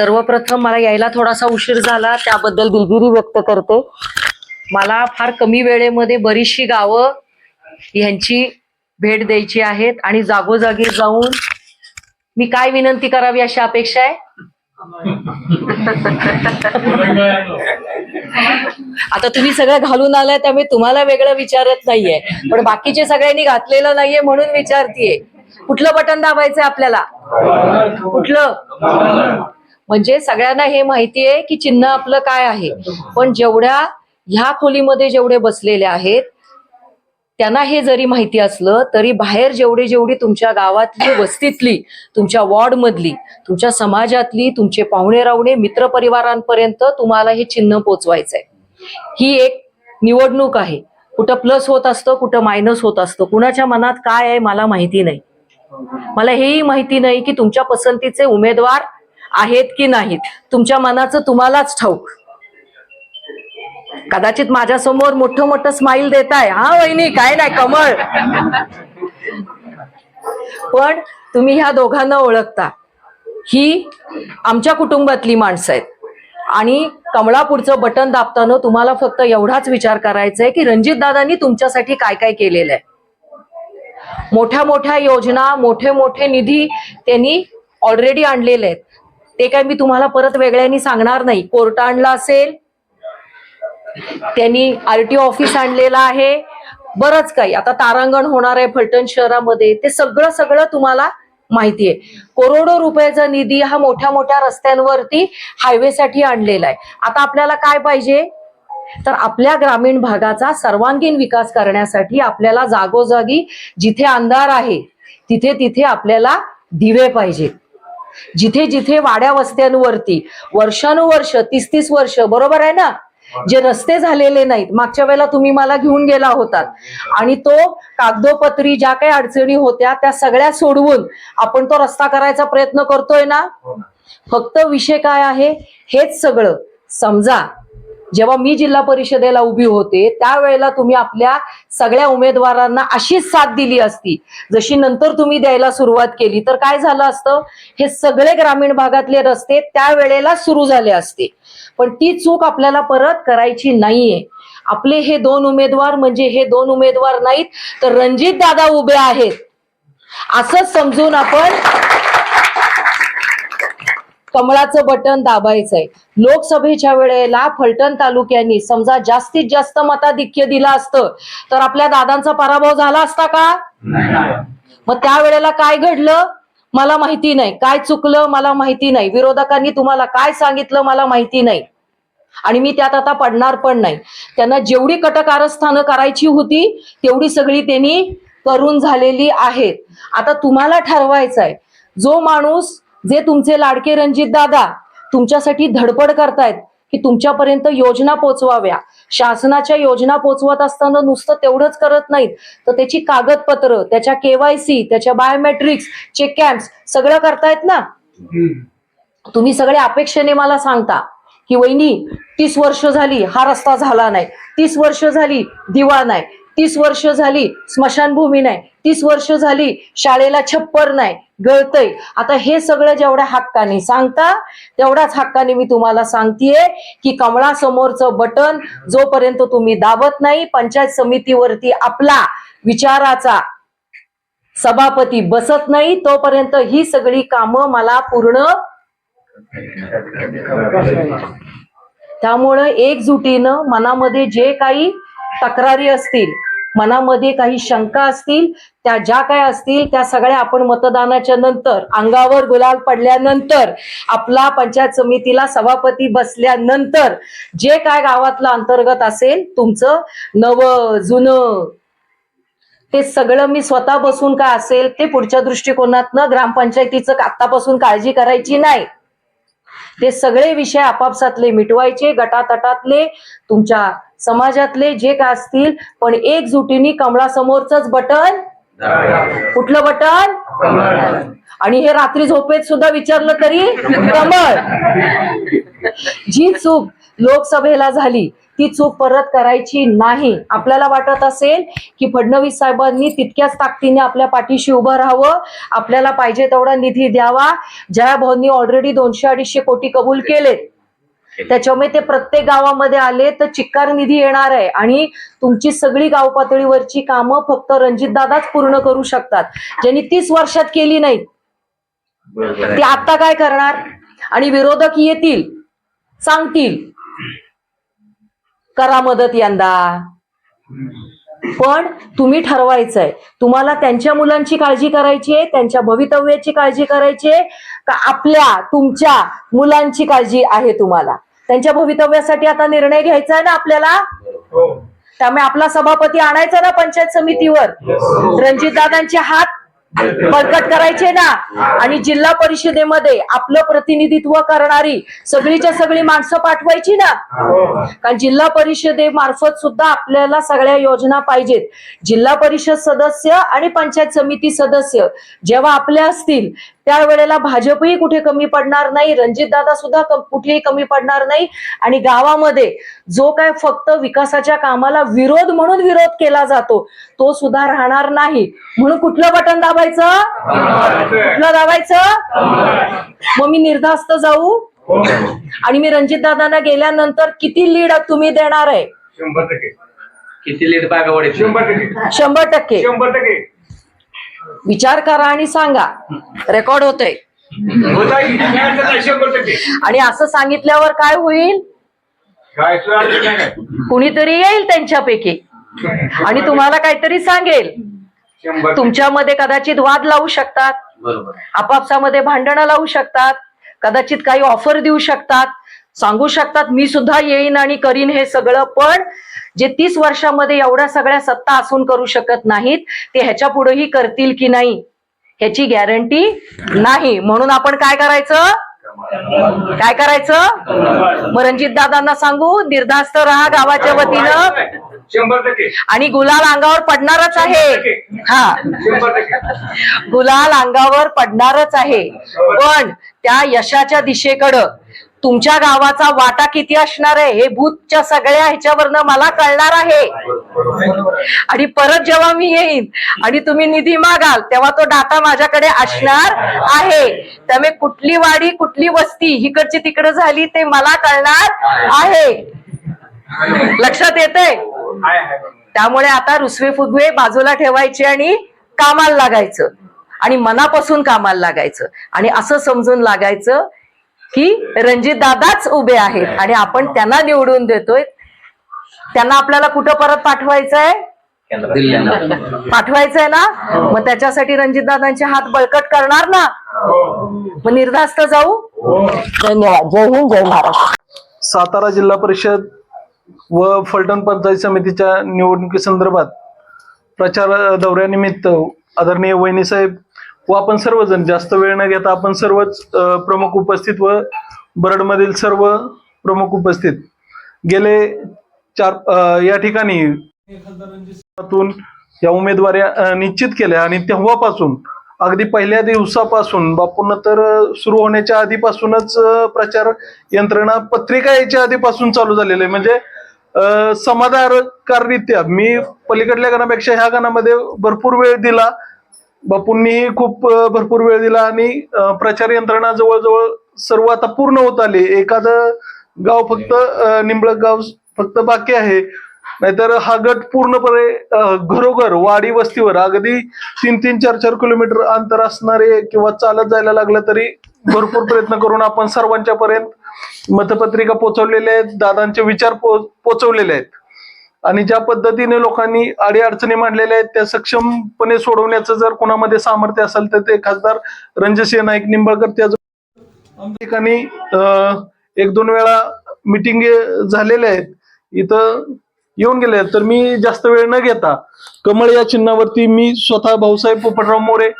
सर्वप्रथम मला यायला थोडासा उशीर झाला त्याबद्दल दिलगिरी व्यक्त करते. मला फार कमी वेळेमध्ये बरीचशी गावं यांची भेट द्यायची आहेत आणि जागोजागी जाऊन मी काय विनंती करावी अशी अपेक्षा आहे? आता तुम्ही सगळं घालून आलाय त्यामुळे तुम्हाला वेगळं विचारत नाहीये. पण बाकीचे सगळ्यांनी घातलेलं नाहीये म्हणून विचारतीये. कुठलं बटन दाबायचंय आपल्याला? कुठलं? म्हणजे सगळ्यांना हे माहिती आहे की चिन्ह आपलं काय आहे. पण जेवढ्या ह्या खोलीमध्ये जेवढे बसलेले आहेत त्यांना हे जरी माहिती असलं तरी बाहेर जेवढी जेवढी तुमच्या गावातली वस्तीतली तुमच्या वॉर्ड मधली तुमच्या समाजातली तुमचे पाहुणे रावणे मित्रपरिवारांपर्यंत तुम्हाला हे चिन्ह पोचवायचंय. ही एक निवडणूक आहे. कुठं प्लस होत असतं कुठं मायनस होत असतं. कुणाच्या मनात काय आहे मला माहिती नाही. मला हेही माहिती नाही की तुमच्या पसंतीचे उमेदवार आहेत की नाहीत? तुमच्या मनाचं तुम्हालाच ठाऊक. कदाचित माझ्यासमोर मोठं मोठं स्माईल देत आहे हा वहिनी काय नाही कमळ. पण तुम्ही ह्या दोघांना ओळखता. ही आमच्या कुटुंबातली माणसं आहेत. आणि कमळापूरचं बटन दाबताना तुम्हाला फक्त एवढाच विचार करायचा आहे की रणजित दादांनी तुमच्यासाठी काय काय केलेलं आहे. मोठ्या मोठ्या योजना मोठे मोठे निधी त्यांनी ऑलरेडी आणलेले आहेत. ते काय मी तुम्हाला परत वेगळ्यांनी सांगणार नाही. कोर्ट आणला असेल त्यांनी आरटीओ ऑफिस आणलेलं आहे. बरंच काही. आता तारांगण होणार आहे फलटण शहरामध्ये. ते सगळं सगळं तुम्हाला माहिती आहे. करोडो रुपयाचा निधी हा मोठ्या मोठ्या रस्त्यांवरती हायवेसाठी आणलेला आहे. आता आपल्याला काय पाहिजे? तर आपल्या ग्रामीण भागाचा सर्वांगीण विकास करण्यासाठी आपल्याला जागोजागी जिथे अंधार आहे तिथे तिथे आपल्याला दिवे पाहिजे जिथे जिथे वाड्या वस्त्यांवरती वर्षानुवर्ष तीस तीस वर्ष बरोबर आहे ना? जे रस्ते झालेले नाहीत. मागच्या वेळेला तुम्ही मला घेऊन गेला होतात. आणि तो कागदोपत्री ज्या काही अडचणी होत्या त्या सगळ्या सोडवून आपण तो रस्ता करायचा प्रयत्न करतोय ना. फक्त विषय काय आहे? हेच सगळं. समजा जेव्हा मी जिल्हा परिषदेला उभी होते त्यावेळेला तुम्ही आपल्या सगळ्या उमेदवारांना अशीच साथ दिली असती. जशी नंतर तुम्ही द्यायला सुरुवात केली तर काय झालं असतं? हे सगळे ग्रामीण भागातले रस्ते त्यावेळेला सुरू झाले असते. पण ती चूक आपल्याला परत करायची नाहीये. आपले हे दोन उमेदवार म्हणजे हे दोन उमेदवार नाहीत तर रणजित दादा उभे आहेत. असंच समजून आपण कमळाचं बटन दाबायचंय. लोकसभेच्या वेळेला फलटण तालुक्यांनी समजा जास्तीत जास्त मताधिक्य दिलं असतं तर आपल्या दादांचा पराभव झाला असता का? मग त्यावेळेला काय घडलं? मला माहिती नाही. काय चुकलं? मला माहिती नाही. विरोधकांनी तुम्हाला काय सांगितलं? मला माहिती नाही. आणि मी त्यात आता पडणार पण नाही. त्यांना जेवढी कटकारस्थानं करायची होती तेवढी सगळी त्यांनी करून झालेली आहेत. आता तुम्हाला ठरवायचं आहे जो माणूस जे तुमचे लाडके रणजित दादा तुमच्यासाठी धडपड करतायत की तुमच्यापर्यंत योजना पोचवाव्या. शासनाच्या योजना पोचवत असताना नुसतं तेवढंच करत नाहीत. तर त्याची कागदपत्र त्याच्या केवायसी त्याच्या बायोमेट्रिक्स चेक कॅम्प्स सगळं करतायत ना? तुम्ही सगळे अपेक्षेने मला सांगता की वहिनी तीस वर्ष झाली हा रस्ता झाला नाही. तीस वर्ष झाली दिवा नाही. तीस वर्ष झाली स्मशानभूमी नाही. तीस वर्ष झाली शाळेला छप्पर नाही. गळतय. आता हे सगळं जेवढ्या हक्काने सांगता तेवढ्याच हक्काने मी तुम्हाला सांगतेय की कमळासमोरचं बटन जोपर्यंत तुम्ही दाबत नाही पंचायत समितीवरती आपला विचाराचा सभापती बसत नाही तोपर्यंत ही सगळी कामं मला पूर्ण त्यामुळं एकजुटीनं मनामध्ये जे काही तक्रारी असतील मनामध्ये काही शंका असतील त्या ज्या काय असतील त्या सगळ्या आपण मतदानाच्या नंतर अंगावर गुलाल पडल्यानंतर आपला पंचायत समितीला सभापती बसल्यानंतर जे काय गावातलं अंतर्गत असेल तुमचं नवं जुनं ते सगळं मी स्वतः बसून काय असेल ते पुढच्या दृष्टिकोनातनं ग्रामपंचायतीचं आतापासून काळजी करायची नाही. ते सगळे विषय आपापसातले मिटवायचे गटातटातले तुमच्या समाजातले जे काय असतील पण एकजुटीने कमळासमोरच बटन कुठलं बटन? आणि हे रात्री झोपेत सुद्धा विचारलं तरी कमळ. जी चूक लोकसभेला झाली. ती चूक परत करायची नाही. आपल्याला वाटत असेल की फडणवीस साहेबांनी तितक्याच ताकदीने आपल्या पाठीशी उभं राहावं. आपल्याला पाहिजे तेवढा निधी द्यावा. जयाभाऊंनी ऑलरेडी दोनशे अडीचशे कोटी कबूल केलेत त्याच्यामुळे ते प्रत्येक गावामध्ये आले तर चिक्कार निधी येणार आहे. आणि तुमची सगळी गाव पातळीवरची कामं फक्त रणजितदादाच पूर्ण करू शकतात. ज्यांनी तीस वर्षात केली नाहीत ते आता काय करणार? आणि विरोधक येतील सांगतील. करा मदत यंदा. पण तुम्ही ठरवायचंय. तुम्हाला त्यांच्या मुलांची काळजी करायची आहे त्यांच्या भवितव्याची काळजी करायची आहे का आपल्या तुमच्या मुलांची काळजी आहे तुम्हाला? त्यांच्या भवितव्यासाठी आता निर्णय घ्यायचा आहे ना आपल्याला? त्यामुळे आपला सभापती आणायचा ना पंचायत समितीवर? रणजितदादांचे हात बळकट करायचे ना. आणि जिल्हा परिषदेमध्ये आपलं प्रतिनिधित्व करणारी सगळीच्या सगळी माणसं पाठवायची ना. कारण जिल्हा परिषदेमार्फत सुद्धा आपल्याला सगळ्या योजना पाहिजेत. जिल्हा परिषद सदस्य आणि पंचायत समिती सदस्य जेव्हा आपल्या असतील त्यावेळेला भाजपही कुठे कमी पडणार नाही रणजितदादा सुद्धा कुठेही कमी पडणार नाही. आणि गावामध्ये जो काय फक्त विकासाच्या कामाला विरोध म्हणून विरोध केला जातो तो सुद्धा राहणार नाही. म्हणून कुठलं बटन दाबायचं? कुठलं दाबायचं? मग मी निर्धास्त जाऊ. आणि मी रणजित दादांना गेल्यानंतर किती लीड तुम्ही देणार आहे? शंभर टक्के. किती लीड बागावाडी शंभर टक्के. शंभर टक्के. शंभर टक्के. विचार करा आणि सांगा. रेकॉर्ड होतंय. आणि असं सांगितल्यावर काय होईल? कुणीतरी येईल त्यांच्यापैकी. आणि तुम्हाला काहीतरी सांगेल. तुमच्यामध्ये कदाचित वाद लावू शकतात. आपापसामध्ये भांडणं लावू शकतात. कदाचित काही ऑफर देऊ शकतात. सांगू शकतात मी सुद्धा येईन आणि करीन हे सगळं पण जे तीस वर्षामध्ये एवढ्या सगळ्या सत्ता असून करू शकत नाहीत ते ह्याच्या पुढेही करतील की नाही ह्याची गॅरंटी नाही. म्हणून आपण काय करायचं? काय करायचं? मग रणजित दादांना सांगू निर्धास्त राहा गावाच्या वतीनं. आणि गुलाल अंगावर पडणारच आहे. हा. गुलाल अंगावर पडणारच आहे. पण त्या यशाच्या दिशेकडं तुमच्या गावाचा वाटा किती असणार आहे हे भूतच्या सगळ्या ह्याच्यावरनं मला कळणार आहे. आणि परत जेव्हा मी येईन आणि तुम्ही निधी मागाल तेव्हा तो डाटा माझ्याकडे असणार आहे. त्यामुळे कुठली वाडी कुठली वस्ती इकडची तिकडे झाली ते मला कळणार आहे. लक्षात येतंय? त्यामुळे आता रुसवे फुगवे बाजूला ठेवायचे आणि कामाला लागायचं. आणि मनापासून कामाला लागायचं. आणि असं समजून लागायचं की रणजित दादाच उभे आहेत आणि आपण त्यांना निवडून देतोय. त्यांना आपल्याला कुठं परत पाठवायचं आहे पाठवायचंय ना? मग त्याच्यासाठी रणजित दादांचे हात बळकट करणार ना? मग निर्धास्त जाऊ. धन्यवाद. जय हिंद जय महाराष्ट्र. सातारा जिल्हा परिषद व फलटण पंचायत समितीच्या निवडणुकीसंदर्भात प्रचार दौऱ्यानिमित्त आदरणीय वहिनीसाहेब व आपण सर्वजण जास्त वेळ न घेता आपण सर्वच प्रमुख उपस्थित व बरडमधील सर्व प्रमुख उपस्थित गेले चार या ठिकाणी या उमेदवारी निश्चित केल्या आणि तेव्हापासून अगदी पहिल्या दिवसापासून बापूंना तर सुरू होण्याच्या आधीपासूनच प्रचार यंत्रणा पत्रिका याच्या आधीपासून चालू झालेली आहे. म्हणजे समाधानकाररित्या मी पलीकडल्या गणापेक्षा ह्या गणामध्ये भरपूर वेळ दिला. बापूंनीही खूप भरपूर वेळ दिला आणि प्रचार यंत्रणा जवळजवळ सर्व आता पूर्ण होत आली. एखादं गाव फक्त निंबळक गाव फक्त बाकी आहे. नाहीतर हा गट पूर्णपणे घरोघर वाडी वस्तीवर अगदी तीन तीन चार चार किलोमीटर अंतर असणारे किंवा चालत जायला लागलं तरी भरपूर प्रयत्न करून आपण सर्वांच्या पर्यंत मतपत्रिका पोहोचवलेल्या आहेत दादांचे विचार पो- पोचवलेले आहेत. आणि ज्या पद्धतीने लोकांनी अडीअडचणी मांडलेल्या आहेत त्या सक्षमपणे सोडवण्याचं जर कोणामध्ये सामर्थ्य असेल तर ते खासदार रणजितसिंह नाईक निंबाळकर त्या ठिकाणी एक दोन वेळा मिटिंग झालेल्या आहेत. इथं येऊन गेले तर मी जास्त वेळ न घेता कमळ या चिन्हावरती मी स्वतः भाऊसाहेब पोपटराव मोरे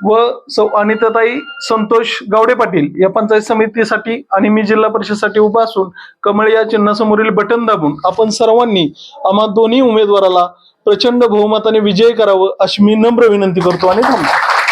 व सौ अनिताताई संतोष गावडे पाटील या पंचायत समितीसाठी आणि मी जिल्हा परिषदसाठी उभा असून कमळ या चिन्हासमोरील बटन दाबून आपण सर्वांनी आम्हा दोन्ही उमेदवाराला प्रचंड बहुमताने विजयी करावं अशी मी नम्र विनंती करतो आणि थांबतो.